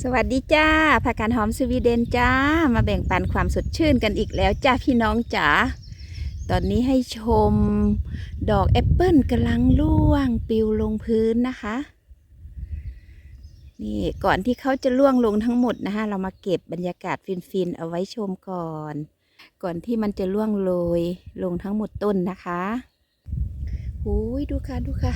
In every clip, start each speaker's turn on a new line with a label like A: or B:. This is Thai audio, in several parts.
A: สวัสดีจ้าผักกาดหอมสวีเดนจ้า มาแบ่งปันความสดชื่นกันอีกแล้วจ้าพี่น้องจ๋า ตอนนี้ให้ชมดอกแอปเปิลกำลังร่วงปลิวลงพื้นนะคะ นี่ก่อนที่เขาจะร่วงลงทั้งหมดนะคะ เรามาเก็บบรรยากาศฟินๆเอาไว้ชมก่อน ก่อนที่มันจะร่วงโรยลงทั้งหมดต้นนะคะหูยดูค่ะดูค่ะ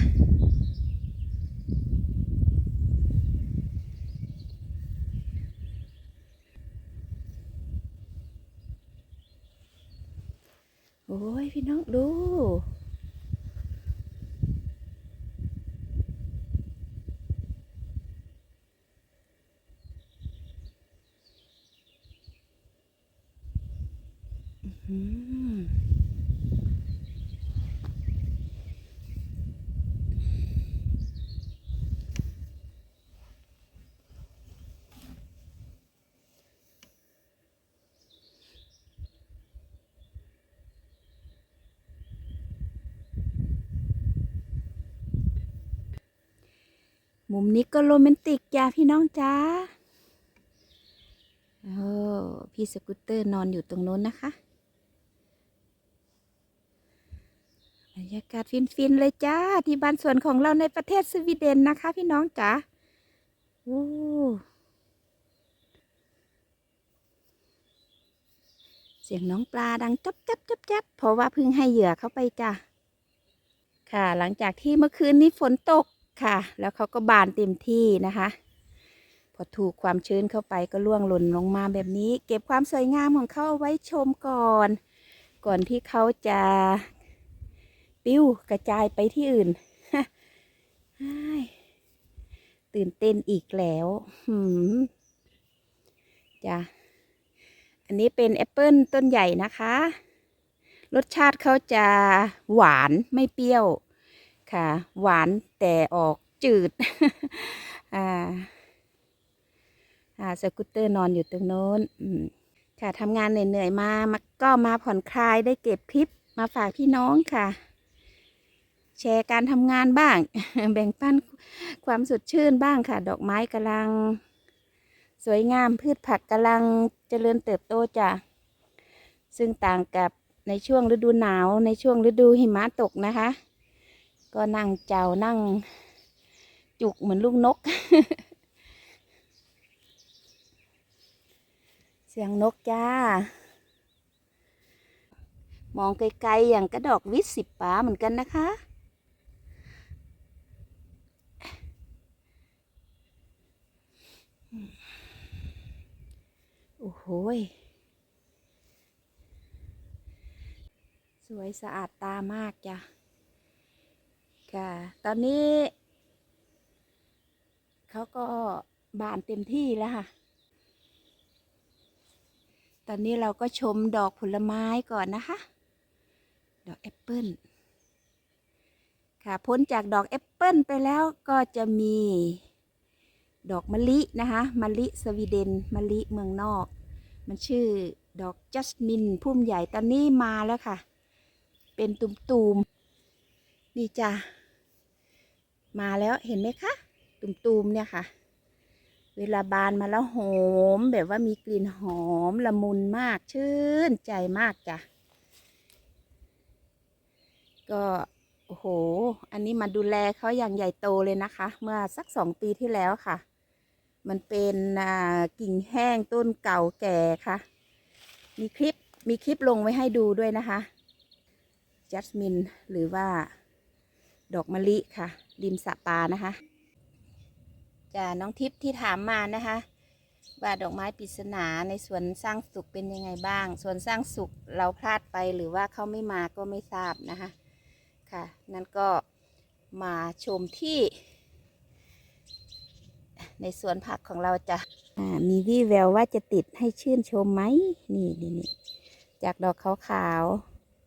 A: โอ้ยพี่น้องดู อื้อหือ มุมนี้ก็โรแมนติกจ้าพี่น้องจ้าโอ้พี่สกูตเตอร์นอนอยู่ตรงโน้นนะคะบรรยากาศฟินๆเลยจ้า ที่บ้านสวนของเราในประเทศสวีเดนนะคะ พี่น้องจ๋าโอ้เสียงน้องปลาดังจับจับจับจับเพราะว่าเพิ่งให้เหยื่อเข้าไปจ้าค่ะ หลังจากที่เมื่อคืนนี้ฝนตก ค่ะ แล้วเขาก็บานเต็มที่นะคะ พอถูกความชื้นเข้าไปก็ร่วงหล่นลงมาแบบนี้ เก็บความสวยงามของเขาเอาไว้ชมก่อน ก่อนที่เขาจะปิ้วกระจายไปที่อื่นตื่นเต้นอีกแล้วจ้ะ อันนี้เป็นแอปเปิลต้นใหญ่นะคะ รสชาติเขาจะหวานไม่เปรี้ยว ค่ะ หวานแต่ออกจืด อ่า อ่า สกูตเตอร์นอนอยู่ตรงโน้น ค่ะทำงานเหนื่อยๆมามาก็มาผ่อนคลายได้เก็บคลิปมาฝากพี่น้องค่ะ แชร์การทำงานบ้าง แบ่งปันความสดชื่นบ้างค่ะ ดอกไม้กำลัง สวยงามพืชผักกำลังเจริญเติบโตจ้ะซึ่งต่างกับในช่วงฤดูหนาวในช่วงฤดูหิมะตกนะคะ ก็นั่งเจ้านั่งจุกเหมือนลูกนก เสียงนกจ้า มองไกลๆอย่างกระดอกวิสสิบป๋าเหมือนกันนะคะ โอ้โหสวยสะอาดตามากจ้ะ ค่ะ ตอนนี้ เขาก็บานเต็มที่แล้วค่ะ ตอนนี้เราก็ชมดอกผลไม้ก่อนนะคะ ดอกแอปเปิลค่ะ พ้นจากดอกแอปเปิลไปแล้วก็จะมีดอกมะลินะคะมะลิสวีเดนมะลิเมืองนอก มันชื่อดอกจัสมินพุ่มใหญ่ตอนนี้มาแล้วค่ะ เป็นตุ่มๆนี่จ้ะ มาแล้วเห็นไหมคะ ตุ่มๆเนี่ยค่ะ เวลาบานมาแล้วหอม แบบว่ามีกลิ่นหอมละมุนมากชื่นใจมากจ้ะ ก็โอ้โห อันนี้มาดูแลเขาอย่างใหญ่โตเลยนะคะ เมื่อสักสองปีที่แล้วค่ะ มันเป็นกิ่งแห้งต้นเก่าแก่ค่ะ มีคลิปมีคลิปลงไว้ให้ดูด้วยนะคะจัสมินหรือว่าดอกมะลิค่ะ ริมสระปานะคะจ้าน้องทิพย์ที่ถามมานะคะว่าดอกไม้ปริศนาในสวนสร้างสุขเป็นยังไงบ้างสวนสร้างสุขเราพลาดไปหรือว่าเขาไม่มาก็ไม่ทราบนะคะ ค่ะ นั่นก็มาชมที่ ในสวนผักของเราจะมีวี่แววว่าจะติดให้ชื่นชมไหมนี่นี่นี่จากดอกขาว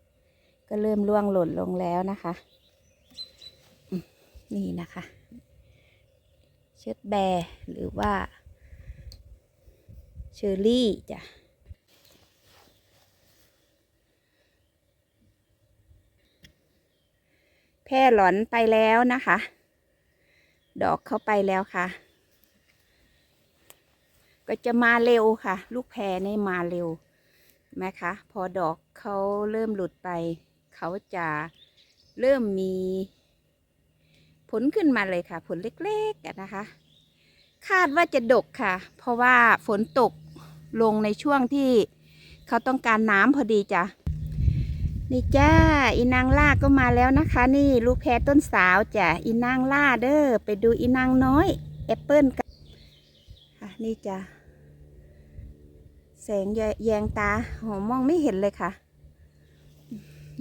A: ๆก็เริ่มร่วงหล่นลงแล้วนะคะ นี่นะคะ เชิดแบร์หรือว่า เชอร์รี่จ้ะแพร่หลอนไปแล้วนะคะ ดอกเข้าไปแล้วค่ะ ก็จะมาเร็วค่ะ ลูกแพรนี่มาเร็วนะคะ พอดอกเขาเริ่มหลุดไป เขาจะเริ่มมี ผลขึ้นมาเลยค่ะ ผลเล็กๆนะคะ คาดว่าจะดกค่ะ เพราะว่าฝนตกลงในช่วงที่เขาต้องการน้ำพอดีจ้ะนี่จ้าอีนางล่าก็มาแล้วนะคะ นี่ลูกแพรต้นสาวจ้ะอีนางล่าเด้อไปดูอีนางน้อยแอปเปิลกันค่ะนี่จ้ะแสงแยแยงตาหอมมองไม่เห็นเลยค่ะ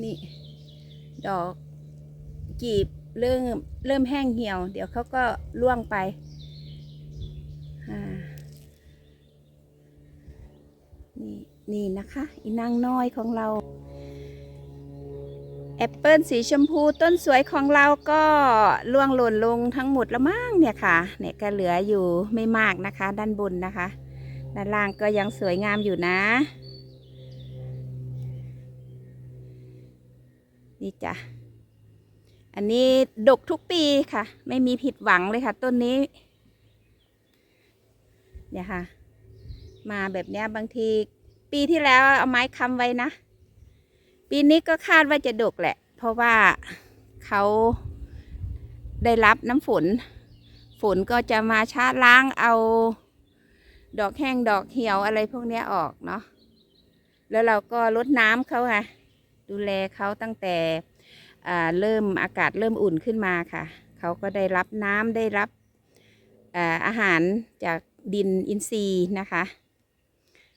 A: นี่ ดอกกีบ เริ่มเริ่มแห้งเหี่ยว เดี๋ยวเขาก็ล่วงไป นี่นี่นะคะ อีนางน้อยของเรา แอปเปิลสีชมพูต้นสวยของเราก็ล่วงหล่นลงทั้งหมดแล้วมั้งเนี่ยค่ะ เนี่ยก็เหลืออยู่ไม่มากนะคะ ด้านบนนะคะ ด้านล่างก็ยังสวยงามอยู่นะนี่จ้ะ อันนี้ดกทุกปีค่ะ ไม่มีผิดหวังเลยค่ะ ต้นนี้ เนี่ยค่ะ มาแบบเนี้ยบางที ปีที่แล้วเอาไม้ค้ำไว้นะ ปีนี้ก็คาดว่าจะดกแหละ เพราะว่าเขาได้รับน้ำฝน ฝนก็จะมาชาล้างเอา ดอกแห้งดอกเหี่ยวอะไรพวกนี้ออกเนาะแล้วเราก็ลดน้ำเขาค่ะ ดูแลเขาตั้งแต่ เริ่มอากาศเริ่มอุ่นขึ้นมาค่ะ เขาก็ได้รับน้ำได้รับอาหารจากดินอินทรีย์นะคะ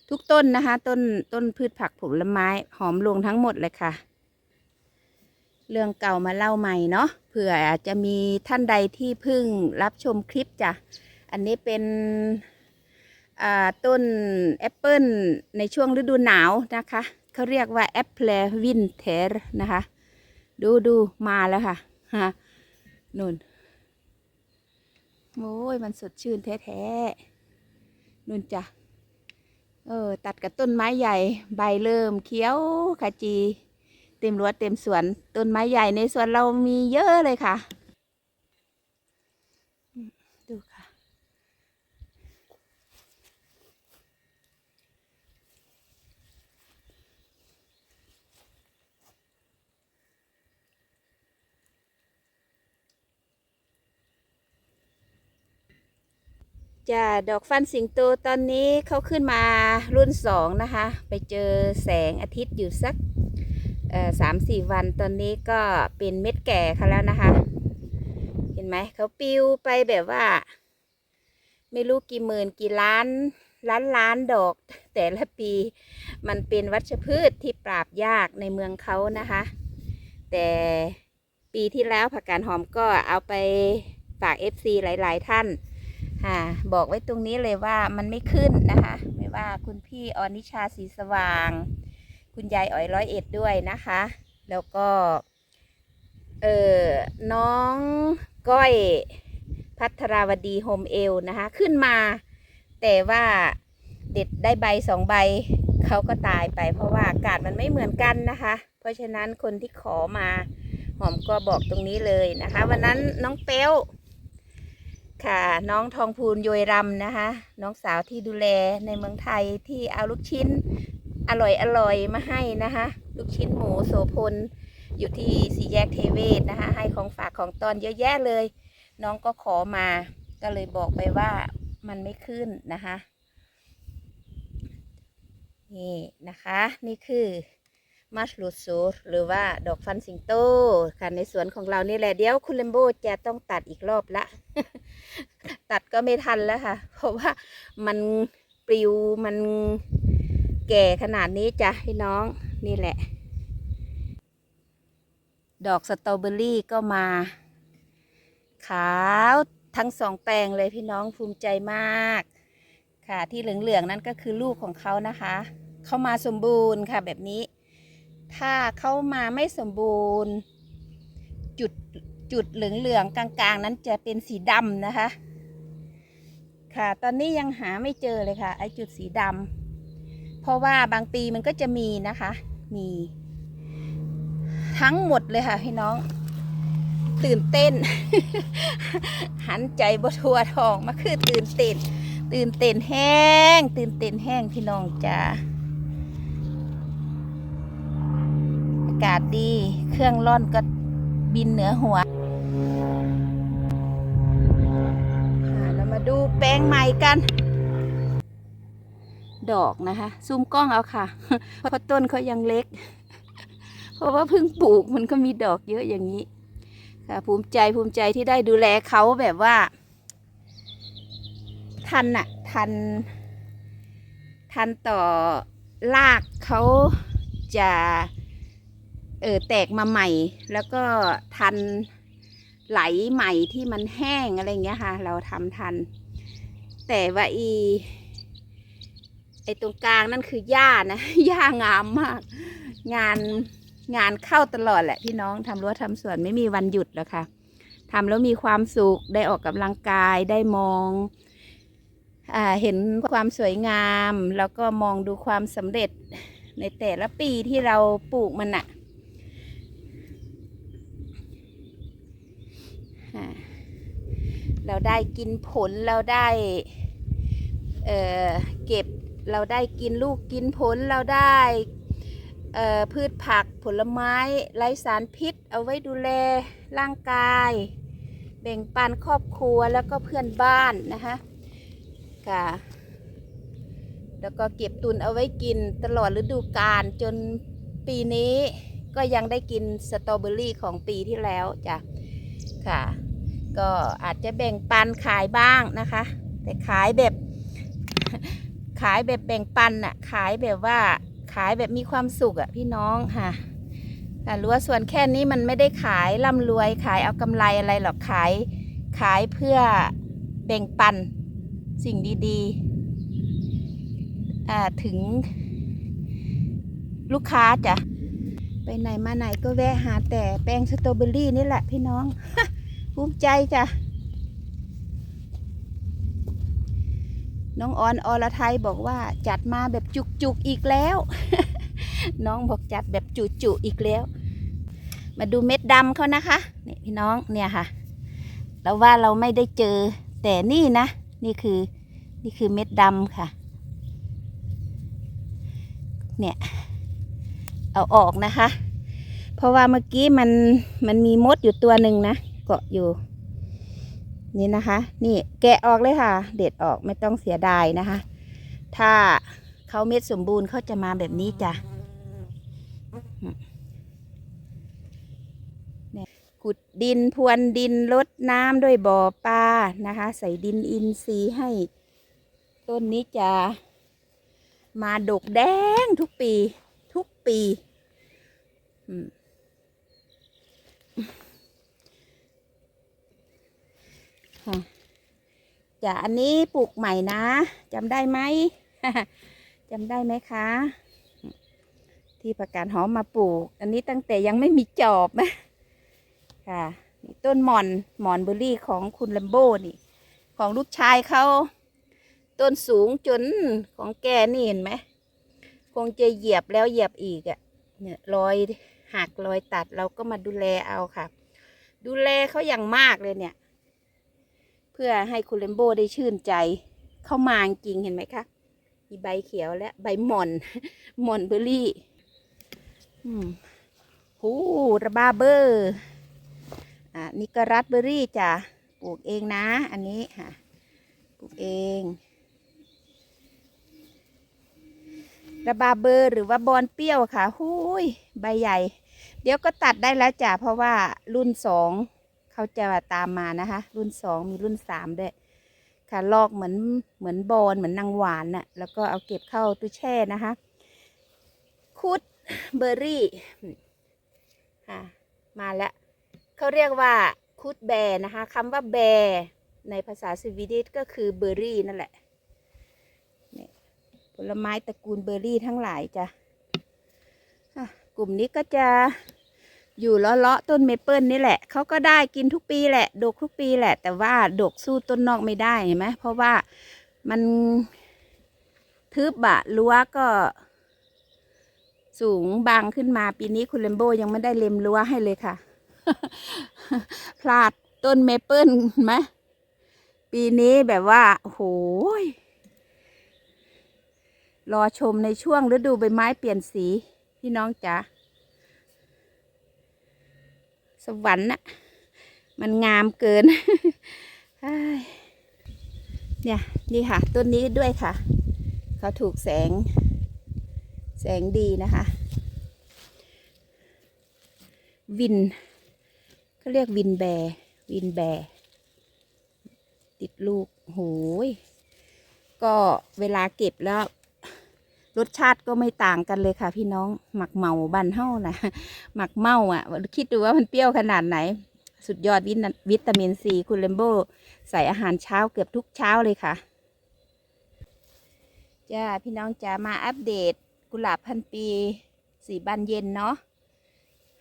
A: ทุกต้นนะคะ ต้นต้นพืชผักผลไม้หอมลงทั้งหมดเลยค่ะ เรื่องเก่ามาเล่าใหม่เนาะเผื่ออาจจะมีท่านใดที่เพิ่งรับชมคลิปจ้ะอันนี้เป็นต้นแอปเปิลในช่วงฤดูหนาวนะคะ เขาเรียกว่าแอปเปิลวินเทอร์นะคะ ดูดูมาแล้วค่ะฮะนุ่นโอ้ยมันสดชื่นแท้ๆนุ่นจ้ะเออตัดกับต้นไม้ใหญ่ ใบเริ่มเขียวขจี เต็มรั้วเต็มสวน ต้นไม้ใหญ่ในสวนเรามีเยอะเลยค่ะ จ้าดอกฟันสิงโตตอนนี้เขาขึ้นมารุ่นสองนะคะ ไปเจอแสงอาทิตย์อยู่สักสามสี่วันตอนนี้ก็เป็นเม็ดแก่เขาแล้วนะคะ เห็นไหมเขาปิวไปแบบว่า ไม่รู้กี่หมื่นกี่ล้านล้านล้านดอก แต่ละปีมันเป็นวัชพืชที่ปราบยากในเมืองเขานะคะ แต่ปีที่แล้วผักกาดหอมก็เอาไปฝาก FC หลาย ๆ ท่าน ค่ะบอกไว้ตรงนี้เลยว่ามันไม่ขึ้นนะคะ ไม่ว่าคุณพี่ออนิชาสีสว่าง คุณยายอ๋อยร้อยเอ็ดด้วยนะคะ แล้วก็เออน้องก้อยพัทราวดีโฮมเอลนะคะ ขึ้นมา แต่ว่าเด็ดได้ใบสองใบเขาก็ตายไป เพราะว่าอากาศมันไม่เหมือนกันนะคะ เพราะฉะนั้นคนที่ขอมาหอมก็บอกตรงนี้เลยนะคะ วันนั้นน้องเป๊ว ค่ะ น้องทองพูนโยยรำนะคะ น้องสาวที่ดูแลในเมืองไทยที่เอาลูกชิ้นอร่อยอร่อยมาให้นะคะ ลูกชิ้นหมูโสพลอยู่ที่สี่แยกเทเวศนะคะ ให้ของฝากของตอนเยอะแยะเลย น้องก็ขอมา ก็เลยบอกไปว่ามันไม่ขึ้นนะคะ นี่นะคะ นี่คือ มัชลูซูหรือว่าดอกฟันสิงโตค่ะในสวนของเรานี่แหละเดี๋ยวคุณเลมโบจะต้องตัดอีกรอบละ ตัดก็ไม่ทันแล้วค่ะ เพราะว่ามันปลิวมันแก่ขนาดนี้จ้ะพี่น้องนี่แหละ ดอกสตรอเบอรี่ก็มา ขาวทั้งสองแปลงเลยพี่น้องภูมิใจมาก ค่ะที่เหลืองๆนั่นก็คือลูกของเขานะคะ เข้ามาสมบูรณ์ค่ะแบบนี้ ถ้าเข้ามาไม่สมบูรณ์ จุดจุดเหลืองๆกลางๆ นั้นจะเป็นสีดำนะคะ ค่ะ ตอนนี้ยังหาไม่เจอเลยค่ะ ไอจุดสีดำเพราะว่าบางปีมันก็จะมีนะคะ มี ทั้งหมดเลยค่ะพี่น้อง ตื่นเต้น หันใจบทัวทองมาคือตื่นเต้น ตื่นเต้นแห้ง ตื่นเต้นแห้งพี่น้องจ้าอากาศดี เครื่องร่อนก็บินเหนือหัวเรามาดูแป้งใหม่กัน ดอกนะคะ ซูมกล้องเอาค่ะ เพราะต้นเขายังเล็ก เพราะว่าเพิ่งปลูกมันก็มีดอกเยอะอย่างนี้ ค่ะ ภูมิใจภูมิใจที่ได้ดูแลเขาแบบว่า ทันอะทัน ทันต่อรากเขาจะ เออแตกมาใหม่ แล้วก็ทันไหลใหม่ที่มันแห้งอะไรเงี้ยค่ะ เราทำทัน แต่ว่าอีไอตรงกลางนั่นคือหญ้านะหญ้างามมาก งานงานเข้าตลอดแหละพี่น้องทำรั้วทำสวนไม่มีวันหยุดแล้วค่ะทำแล้วมีความสุขได้ออกกำลังกายได้มองอาเห็นความสวยงาม แล้วก็มองดูความสำเร็จในแต่ละปีที่เราปลูกมันอะอ่า เราได้กินผลเราได้เเก็บเราได้กินลูกกินผลเราได้พืชผักผลไม้ไร้สารพิษ เอาไว้ดูแลร่างกาย แบ่งปันครอบครัวแล้วก็เพื่อนบ้านนะคะค่ะแล้วก็เก็บตุนเอาไว้กินตลอดฤดูกาลจนปีนี้ก็ยังได้กินสตรอเบอรี่ของปีที่แล้วจ้ะค่ะ ก็อาจจะแบ่งปันขายบ้างนะคะ แต่ขายแบบ ขายแบบแบ่งปันอะขายแบบว่าขายแบบมีความสุขอะพี่น้องค่ะแต่รู้ว่าส่วนแค่นี้มันไม่ได้ขายร่ำรวยขายเอากำไรอะไรหรอกขายขายเพื่อแบ่งปันสิ่งดีๆอ่าถึงลูกค้าจ้ะไปไหนมาไหนก็แวะหาแต่แป้งสตรอเบอรี่นี่แหละพี่น้อง ภูมิใจจ้ะ น้องออนอรไทยบอกว่าจัดมาแบบจุกๆอีกแล้ว น้องบอกจัดแบบจุๆอีกแล้ว มาดูเม็ดดำเขานะคะนี่พี่น้องเนี่ยค่ะ เราว่าเราไม่ได้เจอแต่นี่นะ นี่คือนี่คือเม็ดดำค่ะ เนี่ย เอาออกนะคะ เพราะว่าเมื่อกี้มันมันมีมดอยู่ตัวหนึ่งนะ เกาะอยู่ นี่นะคะ นี่แกะออกเลยค่ะ เด็ดออกไม่ต้องเสียดายนะคะ ถ้าเขาเม็ดสมบูรณ์เขาจะมาแบบนี้จ้ะขุดดินพรวนดินลดน้ำด้วยบ่อปลานะคะ ใส่ดินอินทรีย์ให้ ต้นนี้จะมาดกแดงทุกปี ทุกปี อืม ค่ะ จะอันนี้ปลูกใหม่นะจำได้ไหมจำได้ไหมคะ ที่ประกาศหอมมาปลูก อันนี้ตั้งแต่ยังไม่มีจอบนะค่ะนี่ต้นหมอนหมอนเบอร์รี่ของคุณแลมโบ้นี่ ของลูกชายเขาต้นสูงจนของแกนี่เห็นไหมคงจะเหยียบแล้วเหยียบอีกอะ่ะเนี่ยรอยหักรอยตัดเราก็มาดูแลเอาค่ะ ดูแลเขาอย่างมากเลยเนี่ย เพื่อให้คุณเลมโบได้ชื่นใจ เข้ามาจริงเห็นไหมคะ มีใบเขียวและใบหม่อนหม่อนเบอร์รี่อืมหูระบาเบอร์อ่านี่ก็รัสเบอร์รี่จ้ะปลูกเองนะ อันนี้ค่ะปลูกเองระบาเบอร์หรือว่าบอนเปรี้ยวค่ะหูยใบใหญ่ เดี๋ยวก็ตัดได้แล้วจ้ะเพราะว่ารุ่นสอง เขาจะตามมานะคะ รุ่นสองมีรุ่นสามด้วย ค่ะลอกเหมือนเหมือนบอลเหมือนนางหวานน่ะ แล้วก็เอาเก็บเข้าตู้แช่นะคะ คุดเบอร์รี่ค่ะมาแล้วเขาเรียกว่าคุดแบร์นะคะคำว่าแบร์ในภาษาสวีดิชก็คือเบอร์รี่นั่นแหละเนี่ยผลไม้ตระกูลเบอร์รี่ทั้งหลายจ้ะกลุ่มนี้ก็จะ อยู่เลาะๆต้นเมเปิลนี่แหละเขาก็ได้กินทุกปีแหละ ดกทุกปีแหละ แต่ว่าดกสู้ต้นนอกไม่ได้เห็นไหมเพราะว่ามันทึบอะรั้วก็สูงบางขึ้นมาปีนี้คุณเลมโบยังไม่ได้เล็มรั้วให้เลยค่ะ พลาดต้นเมเปิลไหมปีนี้แบบว่าโอ้โหยรอชมในช่วงฤดูใบไม้เปลี่ยนสี พี่น้องจ๋า สวรรค์น่ะ มันงามเกินเนี่ยนี่ค่ะต้นนี้ด้วยค่ะ เขาถูกแสง แสงดีนะคะ วินเขาเรียกวินแบวินแบติดลูกโหยก็เวลาเก็บแล้ว รสชาติก็ไม่ต่างกันเลยค่ะ พี่น้องหมักเมาบันเฮ้านะหมักเมาอะ คิดดูว่ามันเปรี้ยวขนาดไหน สุดยอดวิตามินซีคุณเลมโบใส่อาหารเช้าเกือบทุกเช้าเลยค่ะจ้าพี่น้องจะมาอัปเดตกุหลาบพันปีสีบานเย็นเนาะ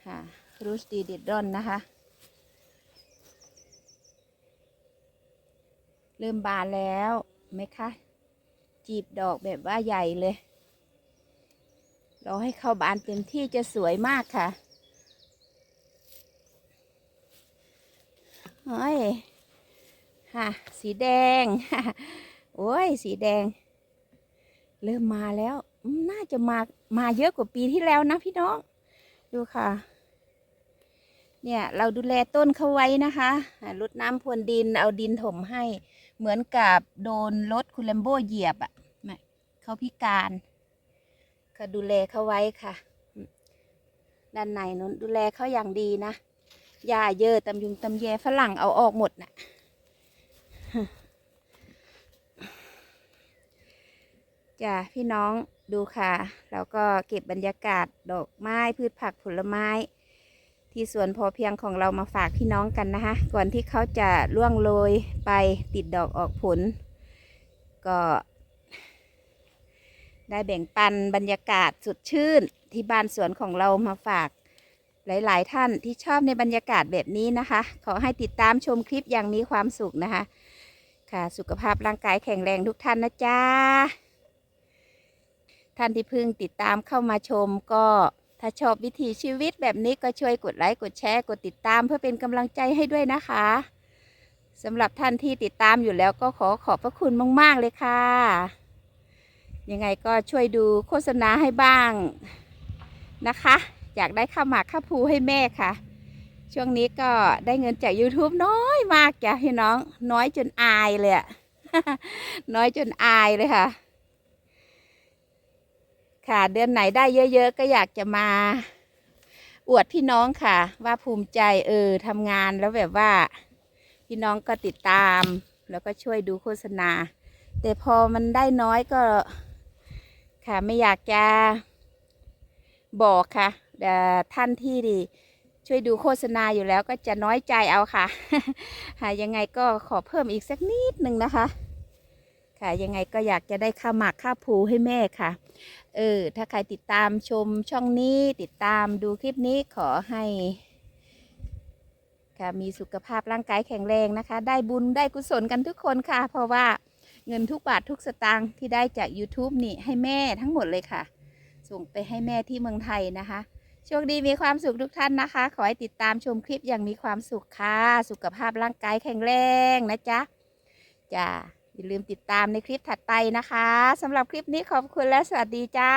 A: ค่ะรูสตีเดดดอนนะคะ เริ่มบานแล้วไหมคะ จีบดอกแบบว่าใหญ่เลย รอให้เข้าบานเต็มที่จะสวยมากค่ะเฮ้ยค่ะ สีแดง โอ้ย สีแดง เริ่มมาแล้ว น่าจะมา มาเยอะกว่าปีที่แล้วนะพี่น้อง ดูค่ะ เนี่ย เราดูแลต้นเขาไว้นะคะรดน้ำพรวนดิน เอาดินถมให้ เหมือนกับโดนรถคุณแลมโบเหยียบอะ่ะแม่เขาพิการ ก็ดูแลเขาไว้ค่ะ ด้านในนู้นดูแลเขาอย่างดีนะหญ้าเยอะตำยุงตำแยฝรั่งเอาออกหมดน่ะจ้ะพี่น้องดูค่ะ แล้วก็เก็บบรรยากาศดอกไม้พืชผักผลไม้ ที่สวนพอเพียงของเรามาฝากพี่น้องกันนะคะ ก่อนที่เขาจะล่วงโรยไปติดดอกออกผล ก็ ได้แบ่งปันบรรยากาศสุดชื่นที่บ้านสวนของเรามาฝากหลาย ๆ ท่านที่ชอบในบรรยากาศแบบนี้นะคะ ขอให้ติดตามชมคลิปอย่างมีความสุขนะคะ ค่ะสุขภาพร่างกายแข็งแรงทุกท่านนะจ๊ะ ท่านที่เพิ่งติดตามเข้ามาชมก็ถ้าชอบวิถีชีวิตแบบนี้ก็ช่วยกดไลค์กดแชร์กดติดตามเพื่อเป็นกำลังใจให้ด้วยนะคะสำหรับท่านที่ติดตามอยู่แล้วก็ขอขอบพระคุณมาก ๆ เลยค่ะ ยังไงก็ช่วยดูโฆษณาให้บ้างนะคะ อยากได้ข้าวหมากข้าวภูให้แม่ค่ะ ช่วงนี้ก็ได้เงินจาก YouTube น้อยมากจ้ะพี่น้อง น้อยจนอายเลยอะน้อยจนอายเลยค่ะ ค่ะเดือนไหนได้เยอะ ๆ ก็อยากจะมา อวดพี่น้องค่ะ ว่าภูมิใจเออทำงานแล้วแบบว่า พี่น้องก็ติดตาม แล้วก็ช่วยดูโฆษณา แต่พอมันได้น้อยก็ ค่ะไม่อยากจะบอกค่ะท่านที่ดี ช่วยดูโฆษณาอยู่แล้วก็จะน้อยใจเอาค่ะค่ะยังไงก็ขอเพิ่มอีกสักนิดหนึ่งนะคะ ค่ะยังไงก็อยากจะได้ข้าวหมากข้าวผูให้แม่ค่ะ เออถ้าใครติดตามชมช่องนี้ติดตามดูคลิปนี้ขอให้ ค่ะมีสุขภาพร่างกายแข็งแรงนะคะ ได้บุญได้กุศลกันทุกคนค่ะ เพราะว่า เงินทุกบาททุกสตางค์ที่ได้จาก YouTube นี่ให้แม่ทั้งหมดเลยค่ะ ส่งไปให้แม่ที่เมืองไทยนะคะ โชคดีมีความสุขทุกท่านนะคะ ขอให้ติดตามชมคลิปอย่างมีความสุขค่ะ สุขภาพร่างกายแข็งแรงนะจ๊ะจ้าอย่าลืมติดตามในคลิปถัดไปนะคะสำหรับคลิปนี้ขอบคุณและสวัสดีจ้า